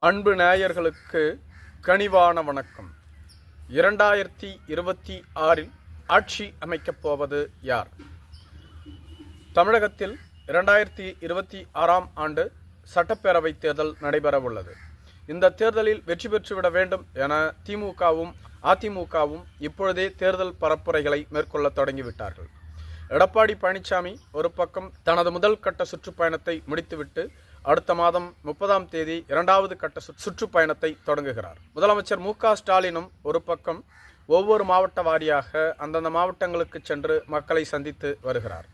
அன்பு நேயர்களுக்கு கனிவான வணக்கம். இரண்டாயிரத்தி இருபத்தி ஆறில் ஆட்சி அமைக்கப் போவது யார்? தமிழகத்தில் இரண்டாயிரத்தி இருபத்தி ஆறாம் ஆண்டு சட்டப்பேரவை தேர்தல் நடைபெறவுள்ளது. இந்த தேர்தலில் வெற்றி பெற்றுவிட வேண்டும் என திமுகவும் அதிமுகவும் இப்பொழுதே தேர்தல் பரப்புரைகளை மேற்கொள்ள தொடங்கிவிட்டார்கள். எடப்பாடி பழனிசாமி ஒரு பக்கம் தனது முதல் கட்ட சுற்றுப்பயணத்தை முடித்துவிட்டு அடுத்த மாதம் முப்பதாம் தேதி இரண்டாவது கட்ட சுற்றுப்பயணத்தை தொடங்குகிறார். முதலமைச்சர் மு ஸ்டாலினும் ஒரு பக்கம் ஒவ்வொரு மாவட்ட வாரியாக அந்தந்த மாவட்டங்களுக்கு சென்று மக்களை சந்தித்து வருகிறார்.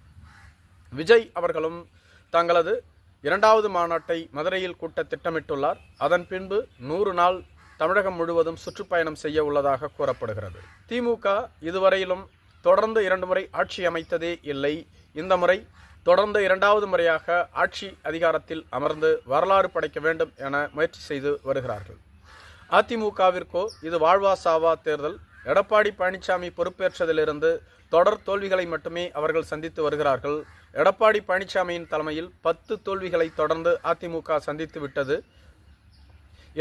விஜய் அவர்களும் தங்களது இரண்டாவது மாநாட்டை மதுரையில் கூட்ட திட்டமிட்டுள்ளார். அதன் பின்பு நூறு நாள் தமிழகம் முழுவதும் சுற்றுப்பயணம் செய்ய உள்ளதாக கூறப்படுகிறது. திமுக இதுவரையிலும் தொடர்ந்து இரண்டு முறை ஆட்சி அமைத்ததே இல்லை. இந்த முறை தொடர்ந்து இரண்டாவது முறையாக ஆட்சி அதிகாரத்தில் அமர்ந்து வரலாறு படைக்க வேண்டும் என முயற்சி செய்து வருகிறார்கள். அதிமுகவிற்கோ இது வாழ்வா சாவா தேர்தல் எடப்பாடி பழனிசாமி பொறுப்பேற்றதிலிருந்து தொடர் தோல்விகளை மட்டுமே அவர்கள் சந்தித்து வருகிறார்கள். எடப்பாடி பழனிசாமியின் தலைமையில் பத்து தோல்விகளை தொடர்ந்து அதிமுக சந்தித்து விட்டது.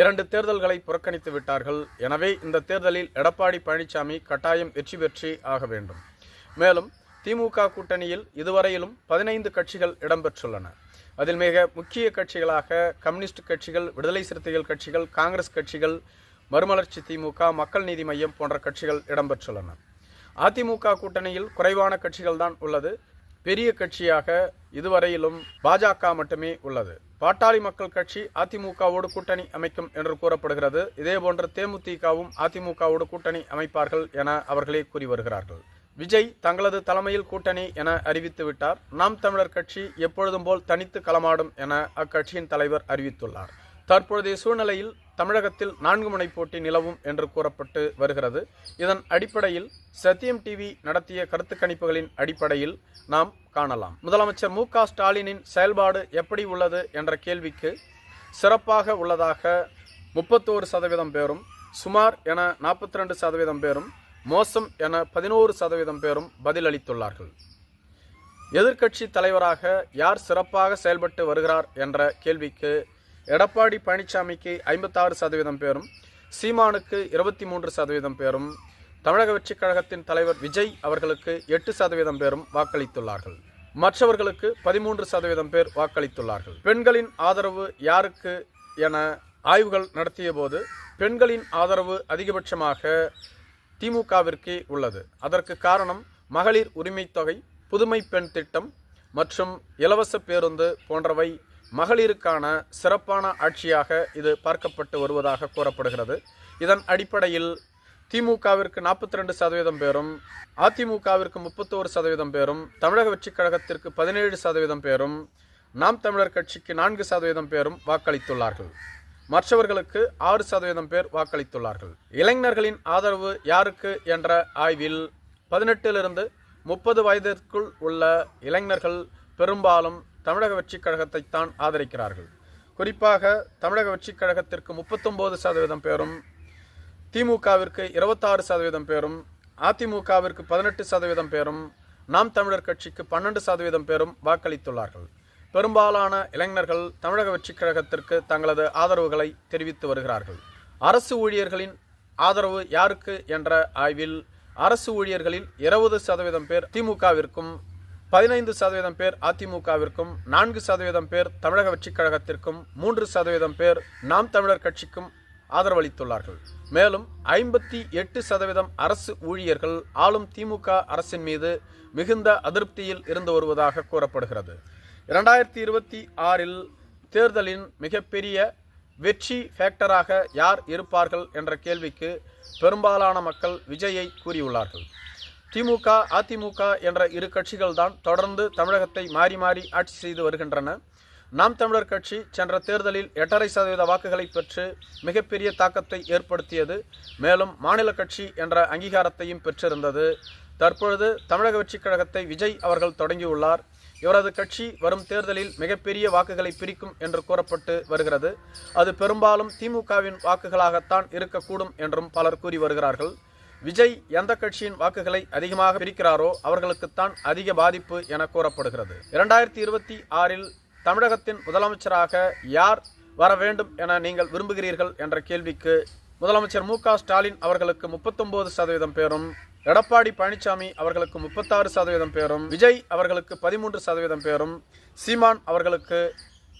இரண்டு தேர்தல்களை புறக்கணித்து விட்டார்கள். எனவே இந்த தேர்தலில் எடப்பாடி பழனிசாமி கட்டாயம் வெற்றி பெற்றே ஆக வேண்டும். மேலும் திமுக கூட்டணியில் இதுவரையிலும் பதினைந்து கட்சிகள் இடம்பெற்றுள்ளன. அதில் மிக முக்கிய கட்சிகளாக கம்யூனிஸ்ட் கட்சிகள் விடுதலை சிறுத்தைகள் கட்சிகள் காங்கிரஸ் கட்சிகள் மறுமலர்ச்சி திமுக மக்கள் நீதி மையம் போன்ற கட்சிகள் இடம்பெற்றுள்ளன. அதிமுக கூட்டணியில் குறைவான கட்சிகள் தான் உள்ளது. பெரிய கட்சியாக இதுவரையிலும் பாஜக மட்டுமே உள்ளது. பாட்டாளி மக்கள் கட்சி அதிமுகவோடு கூட்டணி அமைக்கும் என்று கூறப்படுகிறது. இதேபோன்று தேமுதிகவும் அதிமுகவோடு கூட்டணி அமைப்பார்கள் என அவர்களே கூறி வருகிறார்கள். விஜய் தங்களது தலைமையில் கூட்டணி என அறிவித்து விட்டார். நாம் தமிழர் கட்சி எப்பொழுதும் போல் தனித்து களமாடும் என அக்கட்சியின் தலைவர் அறிவித்துள்ளார். தற்பொழுதைய சூழ்நிலையில் தமிழகத்தில் நான்கு முனை போட்டி நிலவும் என்று கூறப்பட்டு வருகிறது. இதன் அடிப்படையில் சத்தியம் டிவி நடத்திய கருத்து கணிப்புகளின் அடிப்படையில் நாம் காணலாம். முதலமைச்சர் மு க ஸ்டாலினின் செயல்பாடு எப்படி உள்ளது என்ற கேள்விக்கு சிறப்பாக உள்ளதாக முப்பத்தோரு சதவீதம் பேரும் சுமார் என நாற்பத்தி ரெண்டு சதவீதம் பேரும் மோசம் என பதினோரு சதவீதம் பேரும் பதிலளித்துள்ளார்கள். எதிர்க்கட்சி தலைவராக யார் சிறப்பாக செயல்பட்டு வருகிறார் என்ற கேள்விக்கு எடப்பாடி பழனிசாமிக்கு ஐம்பத்தாறு சதவீதம் பேரும் சீமானுக்கு இருபத்தி மூன்று சதவீதம் பேரும் தமிழக வெற்றிக் கழகத்தின் தலைவர் விஜய் அவர்களுக்கு எட்டு சதவீதம் பேரும் வாக்களித்துள்ளார்கள். மற்றவர்களுக்கு பதிமூன்று சதவீதம் பேர் வாக்களித்துள்ளார்கள். பெண்களின் ஆதரவு யாருக்கு என ஆய்வுகள் நடத்திய போது பெண்களின் ஆதரவு அதிகபட்சமாக திமுகவிற்கே உள்ளது. அதற்கு காரணம் மகளிர் உரிமை தொகை புதுமை பெண் திட்டம் மற்றும் இலவச பேருந்து போன்றவை மகளிருக்கான சிறப்பான ஆட்சியாக இது பார்க்கப்பட்டு வருவதாக கூறப்படுகிறது. இதன் அடிப்படையில் திமுகவிற்கு நாற்பத்தி ரெண்டு சதவீதம் பேரும் அதிமுகவிற்கு முப்பத்தோரு சதவீதம் பேரும் தமிழக வெற்றிக் கழகத்திற்கு பதினேழு சதவீதம் பேரும் நாம் தமிழர் கட்சிக்கு நான்கு சதவீதம் பேரும் வாக்களித்துள்ளார்கள். மற்றவர்களுக்கு ஆறு சதவீதம் பேர் வாக்களித்துள்ளார்கள். இளைஞர்களின் ஆதரவு யாருக்கு என்ற ஆய்வில் பதினெட்டிலிருந்து முப்பது வயதிற்குள் உள்ள இளைஞர்கள் பெரும்பாலும் தமிழக வெற்றிக் கழகத்தைத்தான் ஆதரிக்கிறார்கள். குறிப்பாக தமிழக வெற்றிக் கழகத்திற்கு முப்பத்தொம்போது சதவீதம் பேரும் திமுகவிற்கு இருபத்தாறு சதவீதம் பேரும் அதிமுகவிற்கு பதினெட்டு சதவீதம் பேரும் நாம் தமிழர் கட்சிக்கு பன்னெண்டு சதவீதம் பேரும் வாக்களித்துள்ளார்கள். பெரும்பாலான இளைஞர்கள் தமிழக வெற்றிக் கழகத்திற்கு தங்களது ஆதரவுகளை தெரிவித்து வருகிறார்கள். அரசு ஊழியர்களின் ஆதரவு யாருக்கு என்ற ஆய்வில் அரசு ஊழியர்களில் இருபது சதவீதம் பேர் திமுகவிற்கும் பதினைந்து சதவீதம் பேர் அதிமுகவிற்கும் நான்கு சதவீதம் பேர் தமிழக வெற்றிக் கழகத்திற்கும் மூன்று சதவீதம் பேர் நாம் தமிழர் கட்சிக்கும் ஆதரவளித்துள்ளார்கள். மேலும் ஐம்பத்தி எட்டு சதவீதம் அரசு ஊழியர்கள் ஆளும் திமுக அரசின் மீது மிகுந்த அதிருப்தியில் இருந்து வருவதாக கூறப்படுகிறது. இரண்டாயிரத்தி இருபத்தி ஆறில் தேர்தலின் மிகப்பெரிய வெற்றி ஃபேக்டராக யார் இருப்பார்கள் என்ற கேள்விக்கு பெரும்பாலான மக்கள் விஜயை கூறியுள்ளார்கள். திமுக அதிமுக என்ற இரு கட்சிகள் தான் தொடர்ந்து தமிழகத்தை மாறி மாறி ஆட்சி செய்து வருகின்றன. நாம் தமிழர் கட்சி சென்ற தேர்தலில் எட்டரை சதவீத வாக்குகளை பெற்று மிகப்பெரிய தாக்கத்தை ஏற்படுத்தியது. மேலும் மாநில கட்சி என்ற அங்கீகாரத்தையும் பெற்றிருந்தது. தற்பொழுது தமிழக வெற்றிக் கழகத்தை விஜய் அவர்கள் தொடங்கியுள்ளார். இவரது கட்சி வரும் தேர்தலில் மிகப்பெரிய வாக்குகளை பிரிக்கும் என்று கூறப்பட்டு வருகிறது. அது பெரும்பாலும் திமுகவின் வாக்குகளாகத்தான் இருக்கக்கூடும் என்றும் பலர் கூறி வருகிறார்கள். விஜய் எந்த கட்சியின் வாக்குகளை அதிகமாக பிரிக்கிறாரோ அவர்களுக்குத்தான் அதிக பாதிப்பு என கூறப்படுகிறது. இரண்டாயிரத்தி இருபத்தி ஆறில் தமிழகத்தின் முதலமைச்சராக யார் வர வேண்டும் என நீங்கள் விரும்புகிறீர்கள் என்ற கேள்விக்கு முதலமைச்சர் மு க ஸ்டாலின் அவர்களுக்கு முப்பத்தொன்பது சதவீதம் பேரும் எடப்பாடி பழனிசாமி அவர்களுக்கு முப்பத்தாறு சதவீதம் பேரும் விஜய் அவர்களுக்கு பதிமூன்று சதவீதம் பேரும் சீமான் அவர்களுக்கு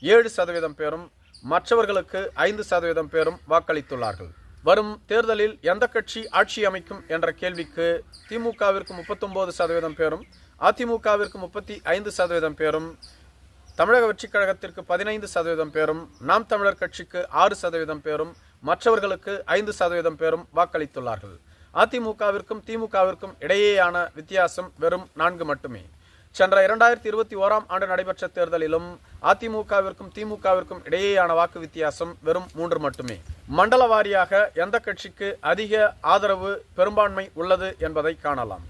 ஏழு சதவீதம் பேரும் மற்றவர்களுக்கு ஐந்து சதவீதம் பேரும் வாக்களித்துள்ளார்கள். வரும் தேர்தலில் எந்த கட்சி ஆட்சி அமைக்கும் என்ற கேள்விக்கு திமுகவிற்கு முப்பத்தொன்பது சதவீதம் பேரும் அதிமுகவிற்கு முப்பத்தி ஐந்து சதவீதம் பேரும் தமிழக வெற்றிக் கழகத்திற்கு பதினைந்து சதவீதம் பேரும் நாம் தமிழர் கட்சிக்கு ஆறு சதவீதம் பேரும் மற்றவர்களுக்கு ஐந்து சதவீதம் பேரும் வாக்களித்துள்ளார்கள். அதிமுகவிற்கும் திமுகவிற்கும் இடையேயான வித்தியாசம் வெறும் நான்கு மட்டுமே. சென்ற இரண்டாயிரத்தி இருபத்தி ஓராம் ஆண்டு நடைபெற்ற தேர்தலிலும் அதிமுகவிற்கும் திமுகவிற்கும் இடையேயான வாக்கு வித்தியாசம் வெறும் மூன்று மட்டுமே. மண்டல வாரியாக எந்த கட்சிக்கு அதிக ஆதரவு பெரும்பான்மை உள்ளது என்பதை காணலாம்.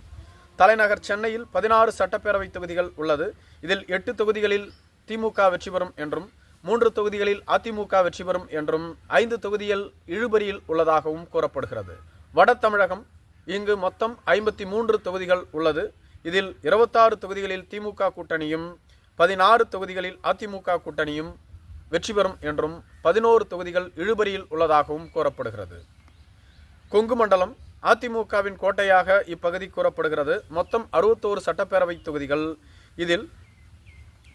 தலைநகர் சென்னையில் பதினாறு சட்டப்பேரவை தொகுதிகள் உள்ளது. இதில் எட்டு தொகுதிகளில் திமுக வெற்றி பெறும் என்றும் மூன்று தொகுதிகளில் அதிமுக வெற்றி பெறும் என்றும் ஐந்து தொகுதிகள் இழுபறியில் உள்ளதாகவும் கூறப்படுகிறது. வட தமிழகம் இங்கு மொத்தம் ஐம்பத்தி மூன்று தொகுதிகள் உள்ளது. இதில் இருபத்தாறு தொகுதிகளில் திமுக கூட்டணியும் பதினாறு தொகுதிகளில் அதிமுக கூட்டணியும் வெற்றி பெறும் என்றும் பதினோரு தொகுதிகள் இழுபறியில் உள்ளதாகவும் கூறப்படுகிறது. கொங்கு மண்டலம் அதிமுகவின் கோட்டையாக இப்பகுதி கூறப்படுகிறது. மொத்தம் அறுபத்தோரு சட்டப்பேரவை தொகுதிகள். இதில்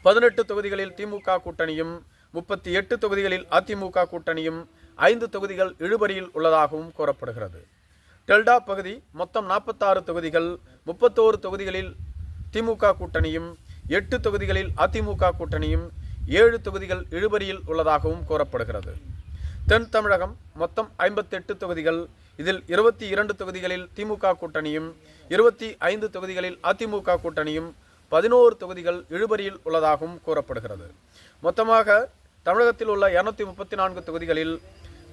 பதினெட்டு தொகுதிகளில் திமுக கூட்டணியும் முப்பத்தி எட்டு தொகுதிகளில் அதிமுக கூட்டணியும் ஐந்து தொகுதிகள் இழுபறியில் உள்ளதாகவும் கூறப்படுகிறது. டெல்டா பகுதி மொத்தம் நாற்பத்தாறு தொகுதிகள் முப்பத்தோரு தொகுதிகளில் திமுக கூட்டணியும் எட்டு தொகுதிகளில் அதிமுக கூட்டணியும் ஏழு தொகுதிகள் இழுபறியில் உள்ளதாகவும் கூறப்படுகிறது. தென் தமிழகம் மொத்தம் ஐம்பத்தெட்டு தொகுதிகள் இதில் இருபத்தி இரண்டு தொகுதிகளில் திமுக கூட்டணியும் இருபத்தி ஐந்து தொகுதிகளில் அதிமுக கூட்டணியும் பதினோரு தொகுதிகள் இழுபறியில் உள்ளதாகவும் கூறப்படுகிறது. மொத்தமாக தமிழகத்தில் உள்ள இரநூத்தி முப்பத்தி நான்கு தொகுதிகளில்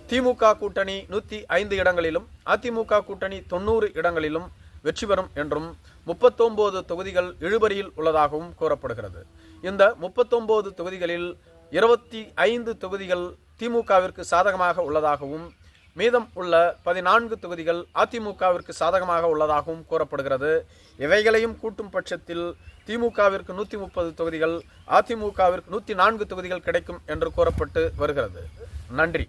திமுக கூட்டணி நூற்றி ஐந்து இடங்களிலும் அதிமுக கூட்டணி தொண்ணூறு இடங்களிலும் வெற்றி பெறும் என்றும் முப்பத்தொம்போது தொகுதிகள் இழுபறியில் உள்ளதாகவும் கூறப்படுகிறது. இந்த முப்பத்தொம்போது தொகுதிகளில் இருபத்தி ஐந்து தொகுதிகள் திமுகவிற்கு சாதகமாக உள்ளதாகவும் மீதம் உள்ள பதினான்கு தொகுதிகள் அதிமுகவிற்கு சாதகமாக உள்ளதாகவும் கூறப்படுகிறது. இவைகளையும் கூட்டும் பட்சத்தில் திமுகவிற்கு நூற்றி முப்பது தொகுதிகள் அதிமுகவிற்கு நூற்றி நான்கு தொகுதிகள் கிடைக்கும் என்று கூறப்பட்டு வருகிறது. நன்றி.